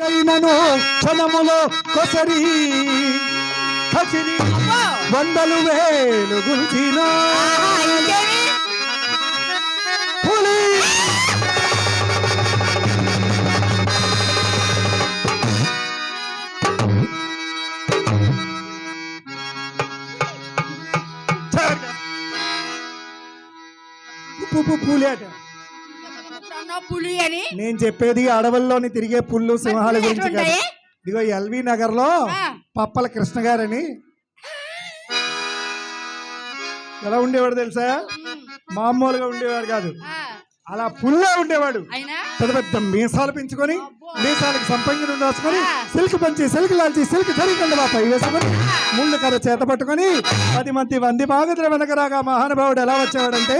అయినను క్షణములో కొసరి కసిరి అబ్బో! వందలు వేలు గుంచిన ఆహా, ఇంకేమి? పులి ఉప్పు ఉప్పు పులి అట పులి అని? నేను చెప్పేది అడవుల్లోని తిరిగే పుల్లు సింహాల గురించి కాదు? ఇదిగో ఎల్వి నగర్లో. పప్పల కృష్ణ గారని. ఎలా ఉండేవాడు తెలుసా? మామూలుగా ఉండేవాడు కాదు. అలా పుల్లా ఉండేవాడు. పెద్ద పెద్ద మీసాలు పెంచుకొని. మీసాలకు సంపంగి రాసుకొని. సిల్క్ పంచి సిల్క్ లాల్చి సిల్క్ జరిగండి పై వేసుకొని ముళ్ళు కర్ర చేత పట్టుకొని పది మంది వంది బాగుతుల వెనక రాగా మహానుభావుడు ఎలా వచ్చేవాడంటే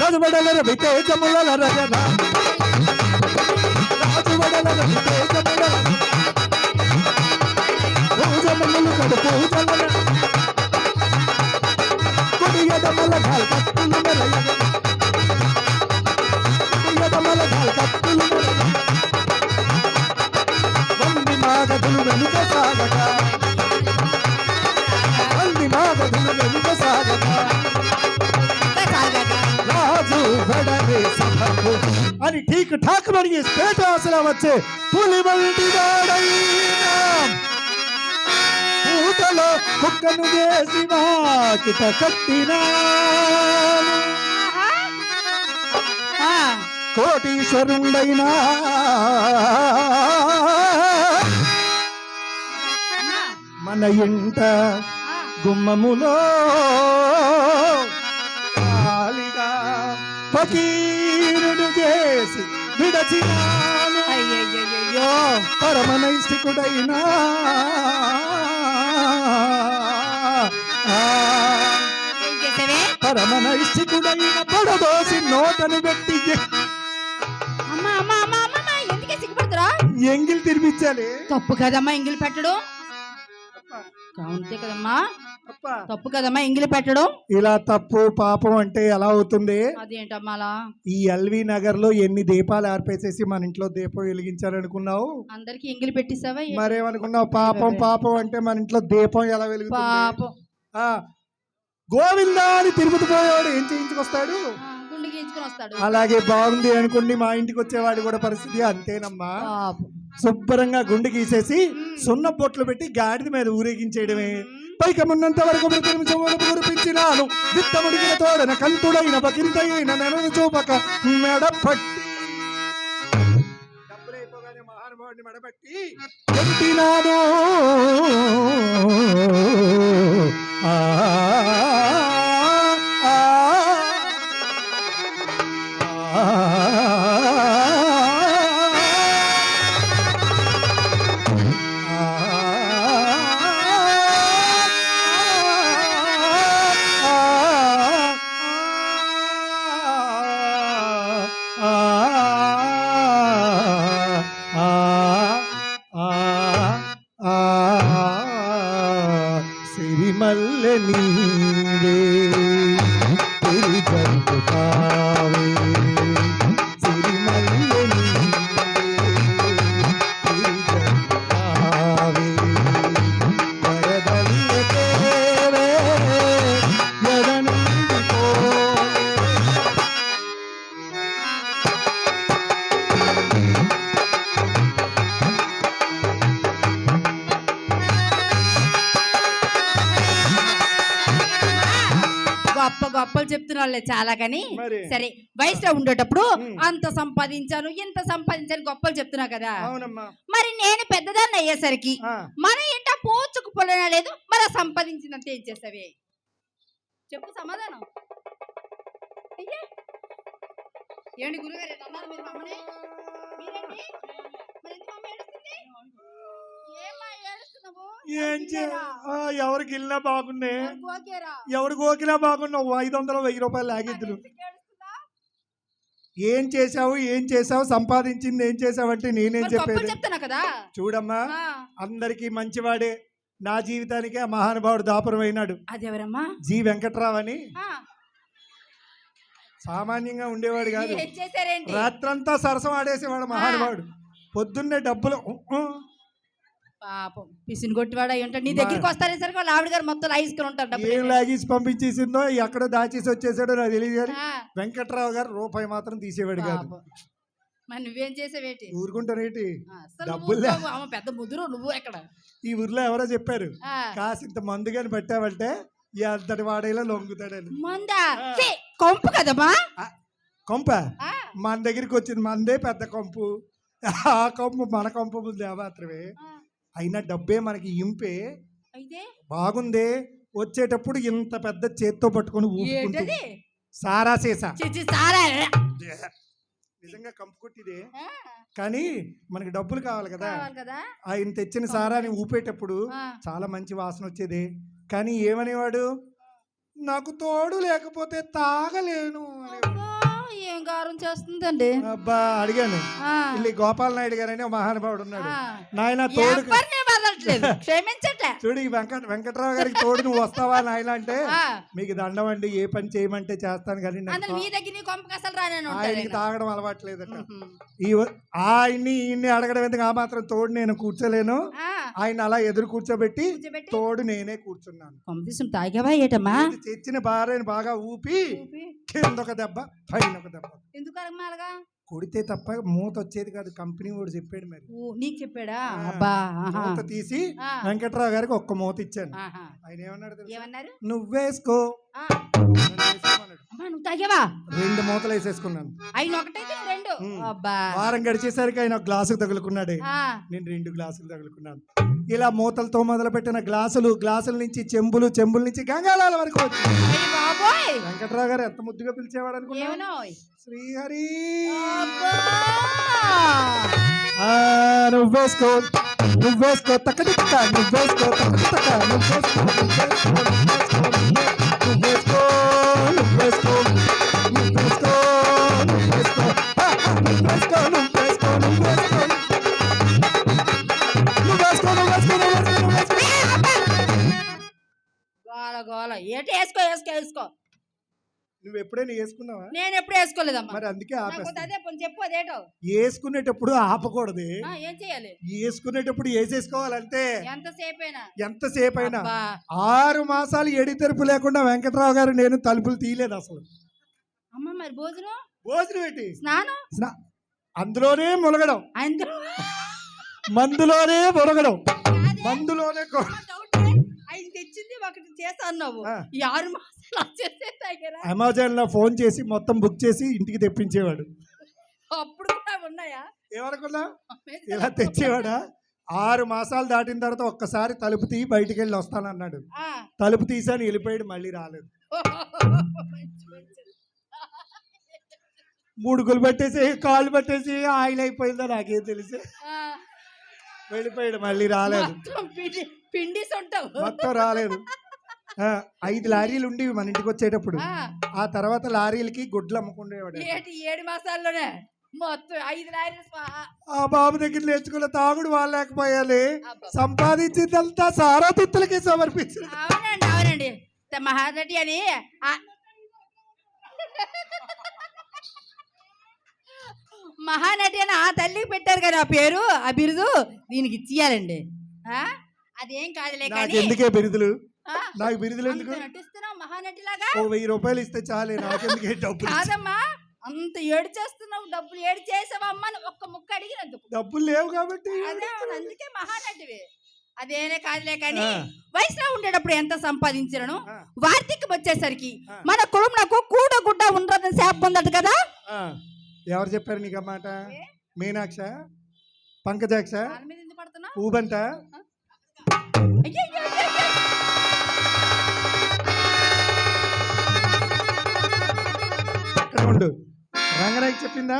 రాజుబడల వితేజముల రజన రాజుబడల వితేజముల పూజములు కడు అని ఠీక్ ఠాక్ మరిగి స్పేట అసలు వచ్చే పులి వంటి పూటలో కుక్కను చేసి వాకిట కట్టినా కోటీశ్వరుండైనా. మన ఇంట గుమ్మములో ఫకీరుడు చేసి విడచినాను. ఏం చేసావే? పరమనైష్ఠికుడైన పడదోసి నోటను పెట్టి ఎంగిల్ తినిపించాలి. తప్పు కదమ్మా ఎంగిలి పెట్టడం. అంతే కదమ్మా. తప్పు కదమ్మా ఎంగిలి పెట్టడం. ఇలా తప్పు పాపం అంటే ఎలా అవుతుంది? అదేంటమ్మా అలా? ఈ ఎల్వి నగర్లో ఎన్ని దీపాలు ఆర్పేసేసి మన ఇంట్లో దీపం వెలిగించారనుకున్నావు? అందరికి ఎంగిలి పెట్టిస్తావా ఏంటి? మరేమనుకున్నావు? పాపం పాపం అంటే మన ఇంట్లో దీపం ఎలా వెలుగుతుంది? పాపం. గోవిందా అని పోయేవాడు ఏం చేయించుకొస్తాడు? అలాగే బాగుంది అనుకుని మా ఇంటికి వచ్చేవాడు కూడా పరిస్థితి అంతేనమ్మా. శుభ్రంగా గుండె గీసేసి సున్న బొట్లు పెట్టి గాడిద మీద ఊరేగించేయడమే. పైకమున్నంత వరకు మృతించమని కురిపించినాను విత్తముడిగిన తోడన కంతుడైన పకింతైన నెలను చూపక మెడ పట్టి మహానుభావుడిని మెడపట్టి. Uh. చెప్తున్నాళ్ళే చాలా కానీ? సరే వయసులో ఉండేటప్పుడు. అంత సంపాదించాను ఇంత సంపాదించాను గొప్పలు చెప్తున్నా కదా. మరి నేను పెద్దదాన్ని అయ్యేసరికి మన ఏంట పోచుకు పొలనా లేదు మరి సంపాదించినంత ఏం చేస్తావే? చెప్పు సమాధానం. ఏంటి గురుగారు అన్నారు మీరు మమ్మల్ని మీరేంటి? మరి ఏం ఎవరికి వెళ్ళినా బాగుండే. ఎవరికి గోకినా బాగున్నావు ఐదు వందలు వెయ్యి రూపాయలు లాగిద్దులు. ఏడుస్తుందా? ఏం చేసావు ఏం చేసావు సంపాదించింది ఏం చేసావు అంటే నేనేం చెప్పేది? కదా? చూడమ్మా అందరికీ మంచివాడే. నా జీవితానికి ఆ మహానుభావుడు దాపురం అయినాడు. అదెవరమ్మా? జి వెంకట్రావు అని. సామాన్యంగా ఉండేవాడు కాదు. రాత్రంతా సరసం ఆడేసేవాడు మహానుభావుడు. పొద్దున్నే డబ్బులు. పాపం. పిసిని కొట్టివాడు అయి ఉంటాడు. నీ దగ్గరికి వస్తారేసరికి వాళ్ళ. ఆవిడ గారు మొత్తం లాగించుకుని ఉంటారు డబ్బులు ఏం లాగేసి పంపించేసిందో ఎక్కడ దాచేసి వచ్చేసాడో నాకు తెలియదు కానీ ఆ, వెంకట్రావు గారు రూపాయి మాత్రం తీసేవాడు కాదు. పాపం. మరి నువ్వేం చేసావేటి? ఊరుకుంటానేటి? ఆ, అస్సలు డబ్బులు నువ్వు లే- ఊరుకోవు. ఆమె పెద్ద ముదురు నువ్వు ఎక్కడ? ఈ ఊర్లో ఎవరో చెప్పారు ఆ, కాసింత మందు కానీ పెట్టావంటే ఈ అంతటి వాడేలా లొంగుతాడని. మందా. ఛీ, కొంపు కదమ్మా. కొంప? ఆ, మన దగ్గరికి వచ్చింది మందే పెద్ద కొంపు. ఆ కొంపు మన కొంపు ముందు మాత్రమే. ఆ, అయినా డబ్బే మనకి ఇంపే. అయితే? బాగుంది. వచ్చేటప్పుడు ఇంత పెద్ద చేత్తో పట్టుకొని ఊపుకుంటూ. ఏంటది? సారా సీసా చిచ్చి సారా. నిజంగా కంపు కొట్టిదే. ఆ, కానీ మనకి డబ్బులు కావాలి కదా. కావాలి కదా. ఆయన తెచ్చిన సారాని ఊపేటప్పుడు ఆ, చాలా మంచి వాసన వచ్చేది. కానీ ఏమనేవాడు? నాకు తోడు లేకపోతే తాగలేను అనేవాడు. అబ్బా, ఏం గారం చేస్తుందండి? అబ్బా అడిగాను. ఆ, ఇల్లి గోపాల నాయుడు గారని ఒక మహానుభావుడు ఉన్నాడు. నాయన తోడు ఎవరిని వదలట్లేదు? క్షమించట్లే చూడు ఈ వెంకట వెంకట్రావు గారికి తోడు నువ్వు వస్తావా నాయన అంటే మీకు దండం అండి ఏ పని చేయమంటే చేస్తాను కానీ మీ దగ్గర నీ కొంపకి అసలు రానని ఆయనకి తాగడం అలవాట్లేదట. ఈ ఆయన్ని ఈయన్ని అడగడం ఎందుకు? ఆ మాత్రం తోడు నేను కూర్చోలేను. ఆయన అలా ఎదురు కూర్చోబెట్టి తోడు నేనే కూర్చున్నాను. తాగావా ఏటమ్మా? తెచ్చిన భార్యని బాగా ఊపి. కింద ఒక దెబ్బ పైన ఒక దెబ్బ. ఎందుకు కొడితే తప్ప మూత వచ్చేది కాదు. కంపెనీ వాడు చెప్పాడు మరి. ఓ, నీకు చెప్పాడా? ఆ. అబ్బా ఆహా. మూత తీసి ఆ, వెంకట్రావు గారికి ఒక్క మూత ఇచ్చాను. ఆహా. ఆయన ఏమన్నాడు తెలుసా? ఏమన్నారు? నువ్వేసుకో. ఆ, నన్ను వేసుకోమన్నాడు. అమ్మా నువ్వు తాగావా? రెండు మూతలు వేసేసుకున్నాను. ఒకటైతే నువ్వు రెండు. ఉమ్. అబ్బా. వారం గడిచేసరికి ఆయన ఒక గ్లాసు తగులుకున్నాడే. ఆ, నేను రెండు గ్లాసులు తగులుకున్నాను. ఇలా మూతలతో మొదలుపెట్టిన గ్లాసులు గ్లాసుల నుంచి చెంబులు చెంబుల నుంచి గంగాళాల వరకు అయ్య బాబోయ్! వెంకట్రావు గారు ఎంత ముద్దుగా పిలిచేవాడు అనుకున్నా ఏమనో శ్రీహరి అబ్బా ఆ, నువ్వేసుకో నువ్వేసుకో తక్కటిక్క నువ్వేసుకో తక్కటిక్క నువ్వేసుకో నువ్వేసుకో నువ్వేసుకో నువ్వు ఎప్పుడైనా వేసుకున్నావా? నేను ఎప్పుడు వేసుకోలేదమ్మా. మరి అందుకే ఆపేస్తా. అదే పోనీ చెప్పు అదేటో. వేసుకునేటప్పుడు ఆపకూడదు. ఆ, ఏం చేయాలి? వేసుకునేటప్పుడు వేసేసుకోవాలంటే ఎంతసేపైనా ఎంతసేపు అయినా అబ్బా, ఆరు మాసాలు ఎడి తెరుపు లేకుండా వెంకట్రావు గారు నేను తలుపులు తీయలేదు అసలు. అమ్మ మరి భోజనం? భోజనం ఏంటి? స్నానం? స్నా- అందులోనే మునగడం. అందరూ మందులోనే మునగడం. కాదే. మందులోనే ఆయన తెచ్చింది ఒకటి ఆ. ఈ ఆరు మాసాలు వచ్చేసే తాగారా అమెజాన్లో ఫోన్ చేసి మొత్తం బుక్ చేసి ఇంటికి తెప్పించేవాడు. అప్పుడు కూడా ఉన్నాయా? ఏమనుకున్నా? ఇలా తెచ్చేవాడా? ఆరు మాసాలు దాటిన తర్వాత ఒక్కసారి తలుపు తీయి బయటికి వెళ్ళి వస్తానన్నాడు. తలుపు తీసాను వెళ్ళిపోయాడు మళ్ళీ రాలేదు. మూడుగులు పట్టేసి కాళ్ళు పట్టేసి ఆయిల్ అయిపోయిందో నాకేం తెలిసి. వెళ్ళిపోయాడు మళ్ళీ రాలేదు. పిండి మొత్తం రాలేదు. ఆ, ఐదు లారీలు ఉండేవి మన ఇంటికి వచ్చేటప్పుడు. ఆ, ఆ తర్వాత లారీలకి గుడ్లు అమ్ముకుండేవాడు. ఏటి ఏడు మాసాల్లోనే మొత్తం ఐదు లారీలు స్వా- ఆ బాబు దగ్గర నేర్చుకున్న తాగుడు వాళ్ళలేకపోయాలి అబ్బా. సంపాదించిందంతా సారా తిత్తులకి సమర్పించాడు అవునండి అవునండి. త- మహానటి అని ఆ- మహానటి అని ఆ తల్లికి పెట్టారు కదా ఆ పేరు ఆ బిరుదు. దీనికి ఇచ్చేయాలండి. ఆ? అదేం కాదులే నాకు కానీ ఎందుకే బిరుదులు? ఆ? నాకు బిరుదులు అంత ఎందుకు నటిస్తున్నావు మహానటిలాగా? ఓ వెయ్యి రూపాయలు ఇస్తే చాలే నాకెందుకే డబ్బులు? కాదమ్మా అంత ఏడు చేస్తున్నావు డబ్బులు ఏడు చేసావమ్మా అని ఒక్క ముక్క అడిగినందుకు. డబ్బులు లేవు కాబట్టి అదే అవును, అందుకే మహానటివి. అదేనే కాదులే కానీ ఆ, వయసులో ఉండేటప్పుడు ఎంత సంపాదించను ఆ, వార్తకి వచ్చేసరికి ఆ. మన కుటుంబకు కూడ గుడ్డ ఉండదని శాపం ఉందట కదా? ఆ. ఎవరు చెప్పారు నీకు ఏ? మీనాక్ష? పంకజాక్ష? వాళ్ళ మీద ఎందుకు పడుతున్నావు? ఊబంట? ఉండు. రంగనాయకి చెప్పిందా?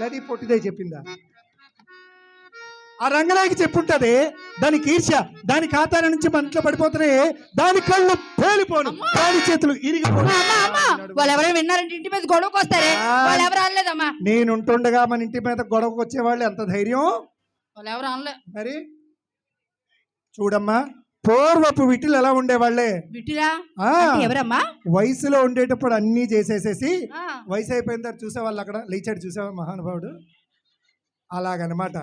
లేదా పొట్టిదే చెప్పిందా? ఆ రంగనాయకి చెప్పుంటది దానికి ఈర్ష్య దాని ఖాతాల నుంచి మన ఇంట్లో పడిపోతున్నాయి దాని కళ్ళు పేలిపోను దాని చేతులు ఇరిగిపోను. వాళ్ళు ఎవరైనా విన్నారంటే ఇంటి మీద గొడవకు వస్తారే. వాళ్ళు ఎవరు అనలేదమ్మా నేనుంటుండగా మన ఇంటి మీద గొడవకు వచ్చేవాళ్ళు ఎంత ధైర్యం? వాళ్ళు ఎవరు అనలే మరి? చూడమ్మా. పూర్వపు విటులు ఎలా అంటే ఎవరమ్మా? వయసులో ఉండేటప్పుడు అన్నీ చేసేసేసి వయసు అయిపోయిన తర్వాత చూసేవాళ్ళు అక్కడ. లేచాడు చూసావా మహానుభావుడు? అలాగనమాట.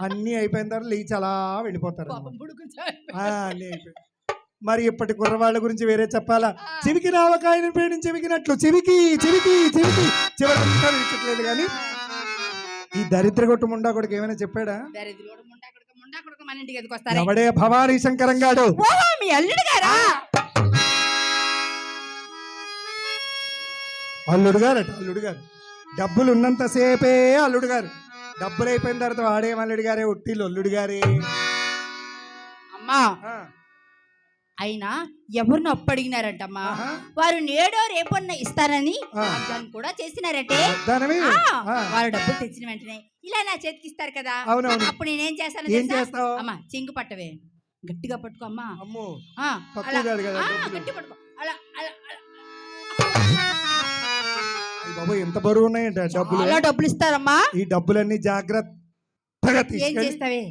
అన్ని అయిపోయిన తర్వాత లేచి అలా వెళ్ళిపోతారు అన్నీ అయిపోయి. మరి ఇప్పటి కుర్రవాళ్ళ గురించి వేరే చెప్పాలా? చివికి రావకాయని పేడిని చెవికినట్లు. చివికి చివికి చివికి. వినిపించట్లేదు కానీ. ఈ దరిద్ర కొట్టు ముండా కొడుకు ఏమైనా చెప్పాడా? దరిద్రుడు ముండా కొడుకు ముండా కొడుకు మన ఇంటికి ఎందుకు వస్తారే? ఎవడే భవానీ శంకరంగాడు ఓహో మీ అల్లుడు గారా? అల్లుడు గారట అల్లుడు గారు. డబ్బులు ఉన్నంతసేపే అల్లుడు గారు. డబ్బులు అయిపోయిన తర్వాత వాడేం అల్లుడు గారే? ఒట్టిల్లు అల్లుడు గారే. అమ్మా అయినా ఎవరిని అప్పడిగినారంటమ్మా? వారు నేడో రేపొన్న ఇస్తారని. వాగ్దానం కూడా చేసినారంటే. వారు డబ్బులు తెచ్చిన వెంటనే ఇలా నా చేతికి ఇస్తారు కదా అప్పుడు నేనేం చేస్తాను అమ్మా చింగు పట్టవే గట్టిగా పట్టుకో అమ్మా. గట్టి పట్టుకో అలా అలా అలా. అయ్ బాబు ఎంత బరువు ఉన్నాయంట డబ్బులు. డబ్బులు ఇస్తారమ్మా. ఈ డబ్బులన్నీ జాగ్రత్తగా ఏం చేస్తావే?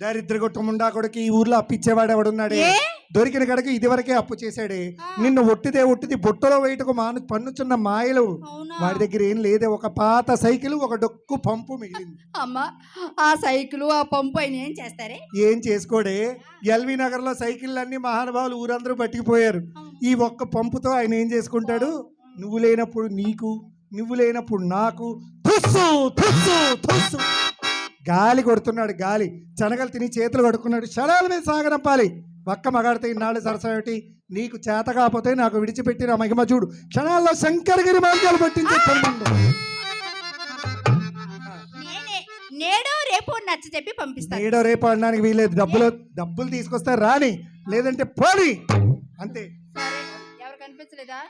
దరిద్ర గుట్టముండా కొడుకు ఈ ఊర్లో అప్పిచ్చేవాడు ఎవడున్నాడే? దొరికిన కడకు ఇదివరకే అప్పు చేశాడే. నిన్ను ఒట్టిదే ఒట్టిది బుట్టలో వేయటకు మాను పన్నుచున్న మాయలు. వాడి దగ్గర ఏం లేదే. ఒక పాత సైకిల్ ఒక డొక్కు పంపు మిగిలింది. అమ్మా ఆ సైకిల్ ఆ పంపు అయిన ఏం చేస్తారే? ఏం చేసుకోడే? ఎల్వి నగర్లో సైకిల్ అన్ని మహానుభావులు ఊరందరూ పట్టుకుపోయారు ఈ ఒక్క పంపుతో ఆయన ఏం చేసుకుంటాడు? నువ్వు లేనప్పుడు నీకు నువ్వు లేనప్పుడు నాకు. తుస్సు తుస్సు తుస్సు. గాలి కొడుతున్నాడు గాలి. శనగలు తిని చేతులు కొడుకున్నాడు శరాల మీద సాగరంపాలి ఒక్క మగాడితే ఇన్నాళ్ళు సరసమేటి నీకు చేత కాకపోతే నాకు విడిచిపెట్టిన మహిమ చూడు. క్షణాల్లో శంకరగిరి మార్గాలు పట్టించి నేడో రేపు నచ్చ చెప్పి పంపిస్తాను. నేడో రేపు అనడానికి వీలేదు డబ్బులు డబ్బులు తీసుకొస్తే రాని లేదంటే పోని. అంతే. ఎవరు కనిపించలేదా?